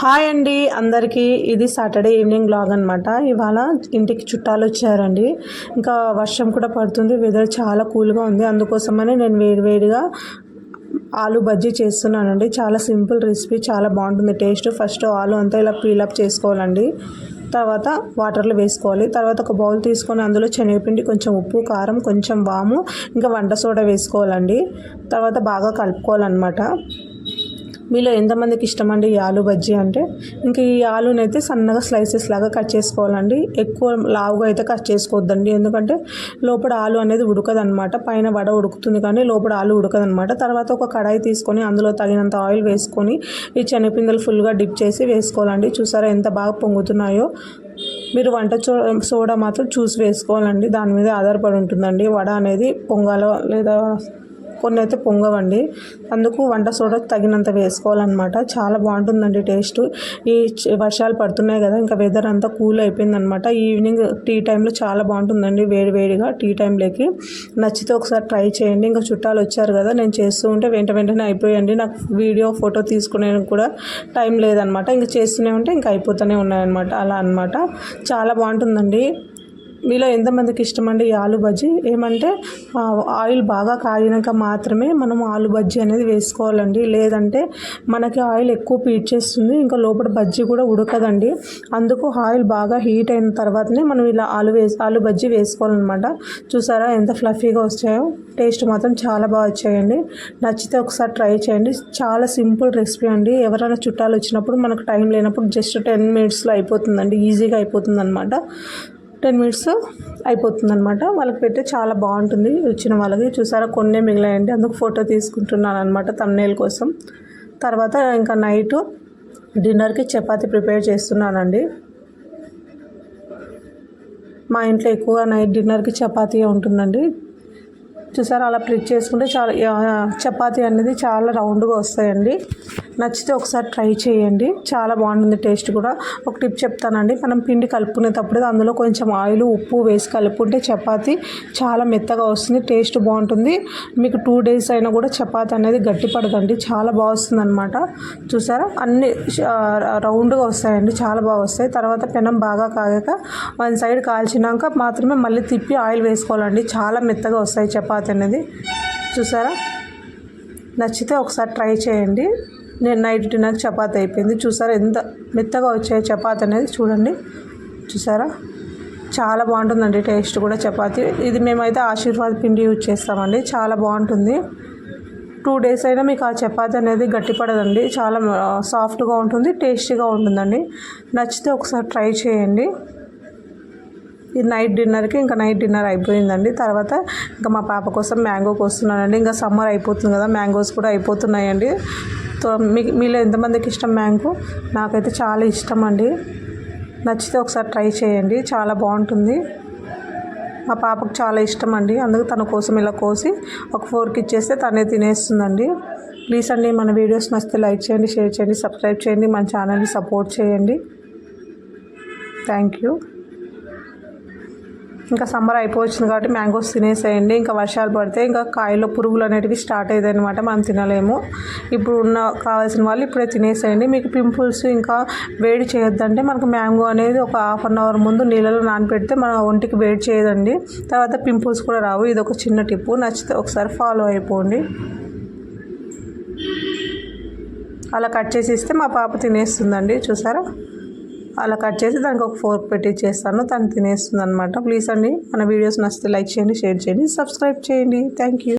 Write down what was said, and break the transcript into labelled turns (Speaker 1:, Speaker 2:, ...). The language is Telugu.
Speaker 1: హాయ్ అండి అందరికీ. ఇది సాటర్డే ఈవినింగ్ బ్లాగ్ అనమాట ఇవాళ ఇంటికి చుట్టాలు వచ్చారండి. ఇంకా వర్షం కూడా పడుతుంది వెదర్ చాలా కూల్గా ఉంది. అందుకోసమనే నేను వేడివేడిగా ఆలు బజ్జీ చేస్తున్నానండి. చాలా సింపుల్ రెసిపీ చాలా బాగుంటుంది టేస్ట్. ఫస్ట్ ఆలు అంతా ఇలా పీలప్ చేసుకోవాలండి. తర్వాత వాటర్లో వేసుకోవాలి. తర్వాత ఒక బౌల్ తీసుకొని అందులో శనగపిండి కొంచెం ఉప్పు కారం కొంచెం వాము ఇంకా వంట సోడా వేసుకోవాలండి. తర్వాత బాగా కలుపుకోవాలన్నమాట. మీలో ఎంతమందికి ఇష్టం అండి ఈ ఆలు బజ్జీ అంటే? ఇంకా ఈ ఆలుని అయితే సన్నగా స్లైసెస్ లాగా కట్ చేసుకోవాలండి. ఎక్కువ లావుగా అయితే కట్ చేసుకోవద్దండి. ఎందుకంటే లోపల ఆలు అనేది ఉడకదనమాట పైన వడ ఉడుకుతుంది కానీ లోపల ఆలు ఉడకదనమాట తర్వాత ఒక కడాయి తీసుకొని అందులో తగినంత ఆయిల్ వేసుకొని ఈ శనగపిందలు ఫుల్గా డిప్ చేసి వేసుకోవాలండి. చూసారా ఎంత బాగా పొంగుతున్నాయో? మీరు వంట చో సోడా మాత్రం చూసి వేసుకోవాలండి. దాని మీద ఆధారపడి ఉంటుందండి. వడ అనేది పొంగాలో లేదా కొన్ని అయితే పొంగవండి. అందుకు వంట సోడా తగినంత వేసుకోవాలన్నమాట. చాలా బాగుంటుందండి టేస్ట్. ఈ వర్షాలు పడుతున్నాయి కదా ఇంకా వెదర్ అంతా కూల్ అయిపోయిందనమాట ఈవినింగ్ టీ టైంలో చాలా బాగుంటుందండి వేడి వేడిగా టీ టైంలోకి. నచ్చితే ఒకసారి ట్రై చేయండి. ఇంకా చుట్టాలు వచ్చారు కదా నేను చేస్తూ ఉంటే వెంట వెంటనే అయిపోయండి. నాకు వీడియో ఫోటో తీసుకునే కూడా టైం లేదనమాట ఇంకా చేస్తూనే ఉంటే ఇంకా అయిపోతూనే ఉన్నాయన్నమాట. అలా అనమాట చాలా బాగుంటుందండి. మీలో ఎంతమందికి ఇష్టమండి ఈ ఆలు బజ్జీ? ఏమంటే ఆయిల్ బాగా కాగినాక మాత్రమే మనం ఆలు బజ్జీ అనేది వేసుకోవాలండి. లేదంటే మనకి ఆయిల్ ఎక్కువ పీడ్చేస్తుంది ఇంకా లోపల బజ్జీ కూడా ఉడకదండి. అందుకు ఆయిల్ బాగా హీట్ అయిన తర్వాతనే మనం ఇలా ఆలు వేసి ఆలు బజ్జీ వేసుకోవాలన్నమాట. చూసారా ఎంత ఫ్లఫీగా వచ్చాయో టేస్ట్ మాత్రం చాలా బాగా వచ్చాయండి. నచ్చితే ఒకసారి ట్రై చేయండి. చాలా సింపుల్ రెసిపీ అండి. ఎవరైనా చుట్టాలు వచ్చినప్పుడు మనకు టైం లేనప్పుడు జస్ట్ టెన్ మినిట్స్లో అయిపోతుందండి. ఈజీగా అయిపోతుంది అనమాట టెన్ మినిట్స్ అయిపోతుందనమాట వాళ్ళకి పెడితే చాలా బాగుంటుంది. వచ్చిన వాళ్ళకి చూసారా? కొన్ని మిగిలాయండి. అందుకు ఫోటో తీసుకుంటున్నాను అనమాట తమ్నేల్ కోసం. తర్వాత ఇంకా నైట్ డిన్నర్కి చపాతీ ప్రిపేర్ చేస్తున్నానండి. మా ఇంట్లో ఎక్కువ నైట్ డిన్నర్కి చపాతీ ఉంటుందండి. చూసారా? అలా ప్రిట్ చేసుకుంటే చాలా చపాతి అనేది చాలా రౌండ్గా వస్తాయండి. నచ్చితే ఒకసారి ట్రై చేయండి. చాలా బాగుంటుంది టేస్ట్ కూడా. ఒక టిప్ చెప్తానండి. మనం పిండి కలుపుకునేటప్పుడు అందులో కొంచెం ఆయిల్ ఉప్పు వేసి కలుపుకుంటే చపాతి చాలా మెత్తగా వస్తుంది. టేస్ట్ బాగుంటుంది. మీకు టూ డేస్ అయినా కూడా చపాతి అనేది గట్టి పడదండి. చాలా బాగుస్తుంది అనమాట చూసారా? అన్ని రౌండ్గా వస్తాయండి. చాలా బాగా వస్తాయి. తర్వాత పెనం బాగా కాగాక వన్ సైడ్ కాల్చినాక మాత్రమే మళ్ళీ తిప్పి ఆయిల్ వేసుకోవాలండి. చాలా మెత్తగా వస్తాయి చపాతి. అనేది చూసారా? నచ్చితే ఒకసారి ట్రై చేయండి. నేను నైట్ డిన్నర్ చపాతి అయిపోయింది. చూసారా ఎంత మెత్తగా వచ్చే చపాతి అనేది చూడండి. చూసారా? చాలా బాగుంటుందండి టేస్ట్ కూడా చపాతి. ఇది మేమైతే ఆశీర్వాద్ పిండి యూజ్ చేస్తామండి. చాలా బాగుంటుంది. టూ డేస్ అయినా మీకు ఆ చపాతి అనేది గట్టిపడదండి. చాలా సాఫ్ట్గా ఉంటుంది టేస్టీగా ఉంటుందండి. నచ్చితే ఒకసారి ట్రై చేయండి. ఇది నైట్ డిన్నర్కి ఇంకా నైట్ డిన్నర్ అయిపోయిందండి. తర్వాత ఇంకా మా పాప కోసం మ్యాంగో కోస్తున్నానండి. ఇంకా సమ్మర్ అయిపోతుంది కదా మ్యాంగోస్ కూడా అయిపోతున్నాయండి. మీ మీలో ఎంతమందికి ఇష్టం మ్యాంగో? నాకైతే చాలా ఇష్టం అండి నచ్చితే ఒకసారి ట్రై చేయండి. చాలా బాగుంటుంది. మా పాపకు చాలా ఇష్టం అండి అందుకు తన కోసం ఇలా కోసి ఒక ఫోర్కి ఇచ్చేస్తే తనే తినేస్తుందండి. ప్లీజ్ అండి మన వీడియోస్ నచ్చితే లైక్ చేయండి షేర్ చేయండి సబ్స్క్రైబ్ చేయండి మన ఛానల్ని సపోర్ట్ చేయండి. Thank you. ఇంకా సమ్మర్ అయిపోవచ్చింది కాబట్టి మ్యాంగోస్ తినేసేయండి. ఇంకా వర్షాలు పడితే ఇంకా కాయలో పురుగులు అనేటివి స్టార్ట్ అయ్యాయి అనమాట మనం తినలేము. ఇప్పుడు ఉన్న కావాల్సిన వాళ్ళు ఇప్పుడే తినేసేయండి. మీకు పింపుల్స్ ఇంకా వేడి చేయొద్దంటే మనకు మ్యాంగో అనేది ఒక హాఫ్ అన్ అవర్ ముందు నీళ్ళలో నానపెడితే మన ఒంటికి వేడి చేయదండి. తర్వాత పింపుల్స్ కూడా రావు. ఇది ఒక చిన్న టిప్పు. నచ్చితే ఒకసారి ఫాలో అయిపోండి. అలా కట్ చేసి ఇస్తే మా పాప తినేస్తుందండి. చూసారా? అలా కట్ చేసి దానికి ఒక ఫోర్క్ పెట్టి చేస్తాను. తను తినేస్తుంది అనమాట ప్లీజ్ అండి మన వీడియోస్ నచ్చితే లైక్ చేయండి షేర్ చేయండి సబ్స్క్రైబ్ చేయండి. Thank you